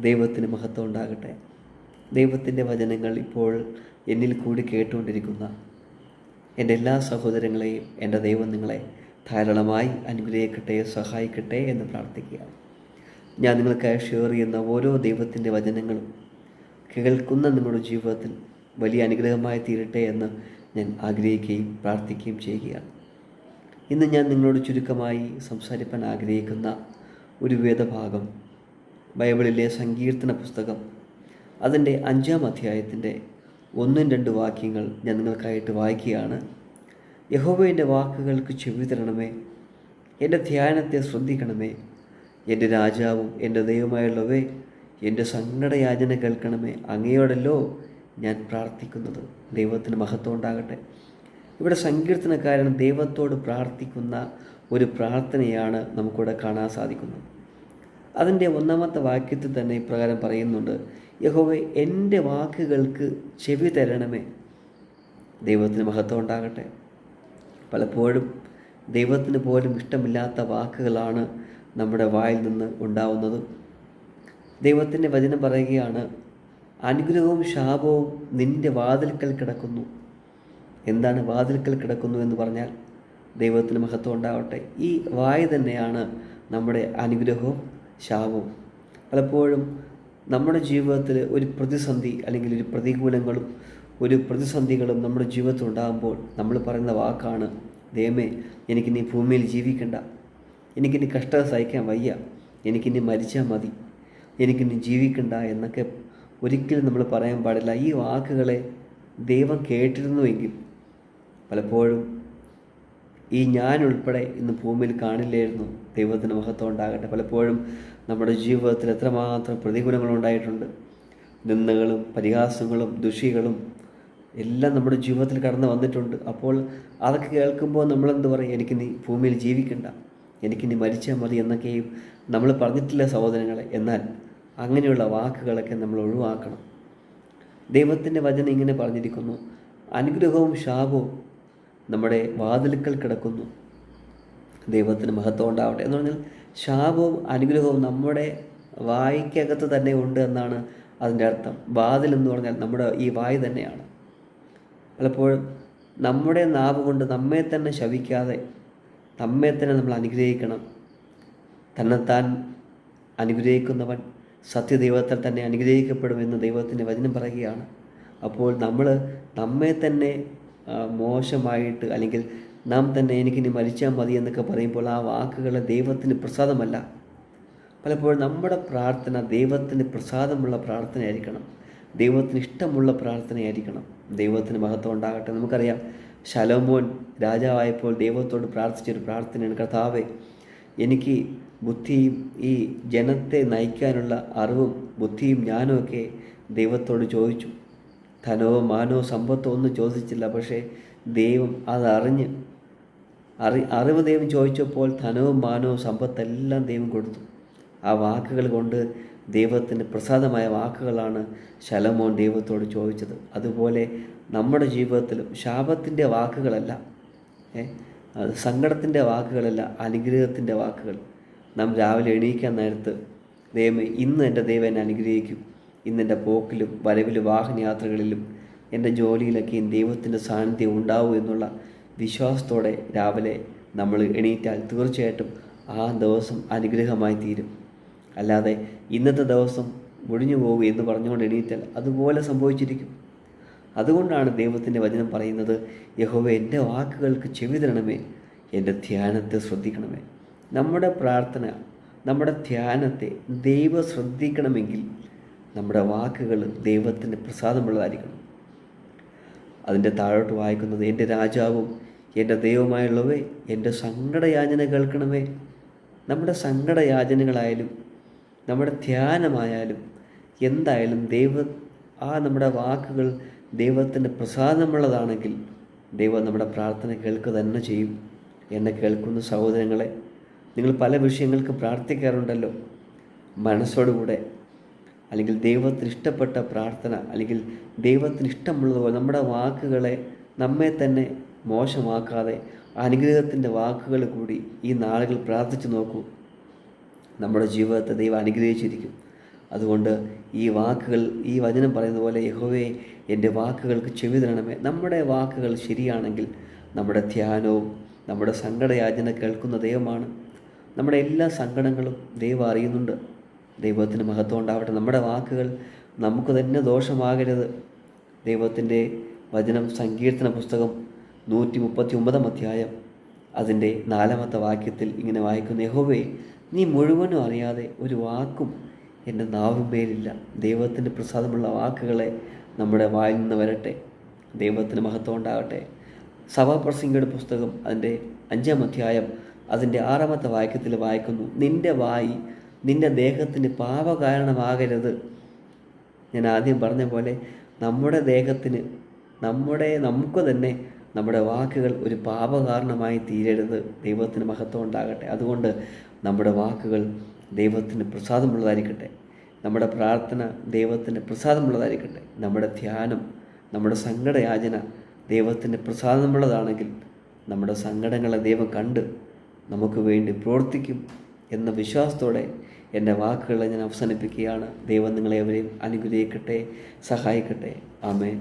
ദൈവത്തിന് മഹത്വം ഉണ്ടാകട്ടെ. ദൈവത്തിന്റെ വചനങ്ങൾ ഇപ്പോൾ എന്നിൽ കൂടി കേട്ടുകൊണ്ടിരിക്കുന്ന എന്റെ എല്ലാ സഹോദരങ്ങളെയും എന്റെ ദൈവം നിങ്ങളെ ധാരാളമായി അനുഗ്രഹിക്കട്ടെ സഹായിക്കട്ടെ എന്ന് പ്രാർത്ഥിക്കുക ഞാൻ നിങ്ങൾക്കായി ഷെയർ ചെയ്യുന്ന ഓരോ ദൈവത്തിന്റെ വചനങ്ങളും കേൾക്കുന്ന നിങ്ങളുടെ ജീവിതത്തിൽ വലിയ അനുഗ്രഹമായി തീരട്ടെ എന്ന് ഞാൻ ആഗ്രഹിക്കുകയും പ്രാർത്ഥിക്കുകയും ചെയ്യുകയാണ്. ഇന്ന് ഞാൻ നിങ്ങളോട് ചുരുക്കമായി സംസാരിക്കാൻ ആഗ്രഹിക്കുന്ന ഒരു വേദഭാഗം ബൈബിളിലെ സങ്കീർത്തന പുസ്തകം. അതിന്റെ അഞ്ചാം അധ്യായത്തിന്റെ ഒന്നും രണ്ട് വാക്യങ്ങൾ ഞാൻ നിങ്ങൾക്കായിട്ട് വായിക്കുകയാണ്. യഹോബയുടെ വാക്കുകൾക്ക് ചെവി തരണമേ. എന്റെ ധ്യാനത്തെ ശ്രദ്ധിക്കണമേ. എന്റെ രാജാവും എന്റെ ദൈവമായുള്ളവേ എന്റെ സങ്കടയാചന കേൾക്കണമേ. അങ്ങയോടല്ലോ ഞാൻ പ്രാർത്ഥിക്കുന്നത്. ദൈവത്തിന് മഹത്വം ഉണ്ടാകട്ടെ. ഇവിടെ സങ്കീർത്തനക്കാരൻ ദൈവത്തോട് പ്രാർത്ഥിക്കുന്ന ഒരു പ്രാർത്ഥനയാണ് നമുക്കിവിടെ കാണാൻ സാധിക്കുന്നത്. അതിന്റെ ഒന്നാമത്തെ വാക്യത്തിൽ തന്നെ ഇപ്രകാരം പറയുന്നുണ്ട് യഹോവെ എന്റെ വാക്കുകൾക്ക് ചെവി തരണമേ. ദൈവത്തിന് മഹത്വം ഉണ്ടാകട്ടെ. പലപ്പോഴും ദൈവത്തിന് പോലും ഇഷ്ടമില്ലാത്ത വാക്കുകളാണ് നമ്മുടെ വായിൽ നിന്ന് ഉണ്ടാവുന്നത്. ദൈവത്തിന്റെ വചനം പറയുകയാണ് അനുഗ്രഹവും ശാപവും നിന്റെ വാതിൽക്കൽ കിടക്കുന്നു. എന്താണ് വാതിൽക്കൽ കിടക്കുന്നു എന്ന് പറഞ്ഞാൽ ദൈവത്തിന് മഹത്വം ഉണ്ടാവട്ടെ. ഈ വായ തന്നെയാണ് നമ്മുടെ അനുഗ്രഹവും ശാപവും. പലപ്പോഴും നമ്മുടെ ജീവിതത്തിൽ ഒരു പ്രതിസന്ധി അല്ലെങ്കിൽ ഒരു പ്രതികൂലങ്ങളും ഒരു പ്രതിസന്ധികളും നമ്മുടെ ജീവിതത്തിൽ ഉണ്ടാകുമ്പോൾ നമ്മൾ പറയുന്ന വാക്കാണ് ദൈവമേ എനിക്കിനി ഭൂമിയിൽ ജീവിക്കണ്ട. എനിക്കിനി കഷ്ടത സഹിക്കാൻ വയ്യ. എനിക്കിനി മരിച്ചാൽ മതി. എനിക്കിനി ജീവിക്കണ്ട എന്നൊക്കെ ഒരിക്കലും നമ്മൾ പറയാൻ പാടില്ല. ഈ വാക്കുകളെ ദൈവം കേട്ടിരുന്നുവെങ്കിൽ പലപ്പോഴും ഈ ഞാൻ ഉൾപ്പെടെ ഇന്ന് ഭൂമിയിൽ കാണില്ലായിരുന്നു. ദൈവത്തിന് മഹത്വം ഉണ്ടാകട്ടെ. പലപ്പോഴും നമ്മുടെ ജീവിതത്തിൽ എത്രമാത്രം പ്രതികൂലങ്ങൾ ഉണ്ടായിട്ടുണ്ട്. നിന്ദകളും പരിഹാസങ്ങളും ദുഷികളും എല്ലാം നമ്മുടെ ജീവിതത്തിൽ കടന്നു വന്നിട്ടുണ്ട്. അപ്പോൾ അതൊക്കെ കേൾക്കുമ്പോൾ നമ്മളെന്ത് പറയും? എനിക്ക് നീ ഭൂമിയിൽ ജീവിക്കണ്ട. എനിക്ക് നീ മരിച്ചാൽ മതി എന്നൊക്കെയും നമ്മൾ പറഞ്ഞിട്ടില്ല സഹോദരങ്ങളെ. എന്നാൽ അങ്ങനെയുള്ള വാക്കുകളൊക്കെ നമ്മൾ ഒഴിവാക്കണം. ദൈവത്തിന്റെ വചനം ഇങ്ങനെ പറഞ്ഞിരിക്കുന്നു. അനുഗ്രഹവും ശാപവും നമ്മുടെ വാതിലുക്കൽ കിടക്കുന്നു. ദൈവത്തിന് മഹത്വം ഉണ്ടാവട്ടെ എന്ന് പറഞ്ഞാൽ ശാപവും അനുഗ്രഹവും നമ്മുടെ വായിക്കകത്ത് തന്നെ ഉണ്ട് എന്നാണ് അതിന്റെ അർത്ഥം. വാതിൽ എന്ന് പറഞ്ഞാൽ നമ്മുടെ ഈ വായ് തന്നെയാണ്. പലപ്പോഴും നമ്മുടെ നാവ് കൊണ്ട് നമ്മെ തന്നെ ശവിക്കാതെ നമ്മെ തന്നെ നമ്മൾ അനുഗ്രഹിക്കണം. തന്നെത്താൻ അനുഗ്രഹിക്കുന്നവൻ സത്യദൈവത്തിൽ തന്നെ അനുഗ്രഹിക്കപ്പെടുമെന്ന് ദൈവത്തിന്റെ വചനം പറയുകയാണ്. അപ്പോൾ നമ്മൾ നമ്മെ തന്നെ മോശമായിട്ട് അല്ലെങ്കിൽ നാം തന്നെ എനിക്കിനി മരിച്ചാൽ മതി എന്നൊക്കെ പറയുമ്പോൾ ആ വാക്കുകൾ ദൈവത്തിന് പ്രസാദമല്ല. പലപ്പോഴും നമ്മുടെ പ്രാർത്ഥന ദൈവത്തിന് പ്രസാദമുള്ള പ്രാർത്ഥനയായിരിക്കണം. ദൈവത്തിന് ഇഷ്ടമുള്ള പ്രാർത്ഥനയായിരിക്കണം. ദൈവത്തിന് മഹത്വം ഉണ്ടാകട്ടെ. നമുക്കറിയാം ശലോമോൻ രാജാവായപ്പോൾ ദൈവത്തോട് പ്രാർത്ഥിച്ചൊരു പ്രാർത്ഥനയാണ് കർത്താവേ എനിക്ക് ബുദ്ധിയും ഈ ജനത്തെ നയിക്കാനുള്ള അറിവും ബുദ്ധിയും ജ്ഞാനമൊക്കെ ദൈവത്തോട് ചോദിച്ചു. ധനോ മാനോ സമ്പത്തോ ഒന്നും ചോദിച്ചില്ല. പക്ഷേ ദൈവം അതറിഞ്ഞ് അറി അറിവ് ദൈവം ചോദിച്ചപ്പോൾ ധനവും മാനവും സമ്പത്തെല്ലാം ദൈവം കൊടുത്തു. ആ വാക്കുകൾ കൊണ്ട് ദൈവത്തിന് പ്രസാദമായ വാക്കുകളാണ് ശലമോൻ ദൈവത്തോട് ചോദിച്ചത്. അതുപോലെ നമ്മുടെ ജീവിതത്തിലും ശാപത്തിന്റെ വാക്കുകളല്ല സങ്കടത്തിന്റെ വാക്കുകളല്ല അനുഗ്രഹത്തിന്റെ വാക്കുകൾ. നാം രാവിലെ എണീക്കാൻ നേരത്ത് ദൈവം ഇന്ന് എന്റെ ദൈവം എന്നെ അനുഗ്രഹിക്കും. ഇന്ന് എന്റെ പോക്കിലും വരവിലും വാഹനയാത്രകളിലും എന്റെ ജോലിയിലൊക്കെയും ദൈവത്തിന്റെ സാന്നിധ്യം ഉണ്ടാവും എന്നുള്ള വിശ്വാസത്തോടെ രാവിലെ നമ്മൾ എണീറ്റാൽ തീർച്ചയായിട്ടും ആ ദിവസം അനുഗ്രഹമായി തീരും. അല്ലാതെ ഇന്നത്തെ ദിവസം മുഴിഞ്ഞു പോകും എന്ന് പറഞ്ഞുകൊണ്ട് എണീറ്റാൽ അതുപോലെ സംഭവിച്ചിരിക്കും. അതുകൊണ്ടാണ് ദൈവത്തിന്റെ വചനം പറയുന്നത് യഹോവ എന്റെ വാക്കുകൾക്ക് ചെവി തരണമേ എന്റെ ധ്യാനത്തെ ശ്രദ്ധിക്കണമേ. നമ്മുടെ പ്രാർത്ഥന നമ്മുടെ ധ്യാനത്തെ ദൈവം ശ്രദ്ധിക്കണമെങ്കിൽ നമ്മുടെ വാക്കുകൾ ദൈവത്തിന് പ്രസാദമുള്ളതായിരിക്കണം. അതിന്റെ താഴോട്ട് വായിക്കുന്നത് എന്റെ രാജാവും എന്റെ ദൈവമായുള്ളവേ എന്റെ സങ്കടയാചന കേൾക്കണമേ. നമ്മുടെ സങ്കടയാചനകളായാലും നമ്മുടെ ധ്യാനമായാലും എന്തായാലും ദൈവ ആ നമ്മുടെ വാക്കുകൾ ദൈവത്തിന് പ്രസാദമുള്ളതാണെങ്കിൽ ദൈവം നമ്മുടെ പ്രാർത്ഥന കേൾക്കുക തന്നെ ചെയ്യും എന്നെ കേൾക്കുന്ന സഹോദരങ്ങളെ നിങ്ങൾ പല വിഷയങ്ങൾക്ക് പ്രാർത്ഥിക്കാറുണ്ടല്ലോ. മനസ്സോടുകൂടെ അല്ലെങ്കിൽ ദൈവത്തിന് ഇഷ്ടപ്പെട്ട പ്രാർത്ഥന അല്ലെങ്കിൽ ദൈവത്തിന് ഇഷ്ടമുള്ളതുപോലെ നമ്മുടെ വാക്കുകളെ നമ്മെ തന്നെ മോശമാക്കാതെ അനുഗ്രഹത്തിന്റെ വാക്കുകൾ കൂടി ഈ നാളുകൾ പ്രാർത്ഥിച്ചു നോക്കൂ. നമ്മുടെ ജീവിതത്തെ ദൈവം അനുഗ്രഹിച്ചിരിക്കും. അതുകൊണ്ട് ഈ വാക്കുകൾ ഈ വചനം പറയുന്ന പോലെ യഹോവേ എന്റെ വാക്കുകൾക്ക് ചെവി തരണമേ. നമ്മുടെ വാക്കുകൾ ശരിയാണെങ്കിൽ നമ്മുടെ ധ്യാനവും നമ്മുടെ സങ്കടയാചന കേൾക്കുന്ന ദൈവമാണ്. നമ്മുടെ എല്ലാ സങ്കടങ്ങളും ദൈവം അറിയുന്നുണ്ട്. ദൈവത്തിന് മഹത്വം ഉണ്ടാവട്ടെ. നമ്മുടെ വാക്കുകൾ നമുക്ക് തന്നെ ദോഷമാകരുത്. ദൈവത്തിന്റെ വചനം സങ്കീർത്തന പുസ്തകം നൂറ്റി മുപ്പത്തി ഒമ്പതാം അധ്യായം അതിന്റെ നാലാമത്തെ വാക്യത്തിൽ ഇങ്ങനെ വായിക്കുന്ന. യഹോവേ നീ മുഴുവനും അറിയാതെ ഒരു വാക്കും എന്റെ നാവിന്മേലില്ല ദൈവത്തിന്റെ പ്രസാദമുള്ള വാക്കുകളെ നമ്മുടെ വായിൽ നിന്ന് വരട്ടെ. ദൈവത്തിന് മഹത്വം ഉണ്ടാകട്ടെ സഭാപ്രസംഗയുടെ പുസ്തകം അതിന്റെ അഞ്ചാം അധ്യായം അതിന്റെ ആറാമത്തെ വാക്യത്തിൽ വായിക്കുന്നു. നിന്റെ വായി നിന്റെ ദേഹത്തിന് പാപകാരണമാകരുത്. ഞാൻ ആദ്യം പറഞ്ഞ പോലെ നമ്മുടെ ദേഹത്തിന് നമ്മുടെ നമുക്ക് തന്നെ നമ്മുടെ വാക്കുകൾ ഒരു പാപകാരണമായി തീരരുത്. ദൈവത്തിന് മഹത്വം ഉണ്ടാകട്ടെ. അതുകൊണ്ട് നമ്മുടെ വാക്കുകൾ ദൈവത്തിന് പ്രസാദമുള്ളതായിരിക്കട്ടെ. നമ്മുടെ പ്രാർത്ഥന ദൈവത്തിന് പ്രസാദമുള്ളതായിരിക്കട്ടെ. നമ്മുടെ ധ്യാനം നമ്മുടെ സങ്കടയാചന ദൈവത്തിന് പ്രസാദമുള്ളതാണെങ്കിൽ നമ്മുടെ സങ്കടങ്ങളെ ദൈവം കണ്ട് നമുക്ക് വേണ്ടി പ്രവർത്തിക്കും. എന്ന വിശ്വാസത്തോടെ എന്റെ വാക്കുകളെ ഞാൻ അവസാനിപ്പിക്കുകയാണ്. ദൈവം നിങ്ങളെ അവരെയും അനുഗ്രഹിക്കട്ടെ സഹായിക്കട്ടെ. ആമേ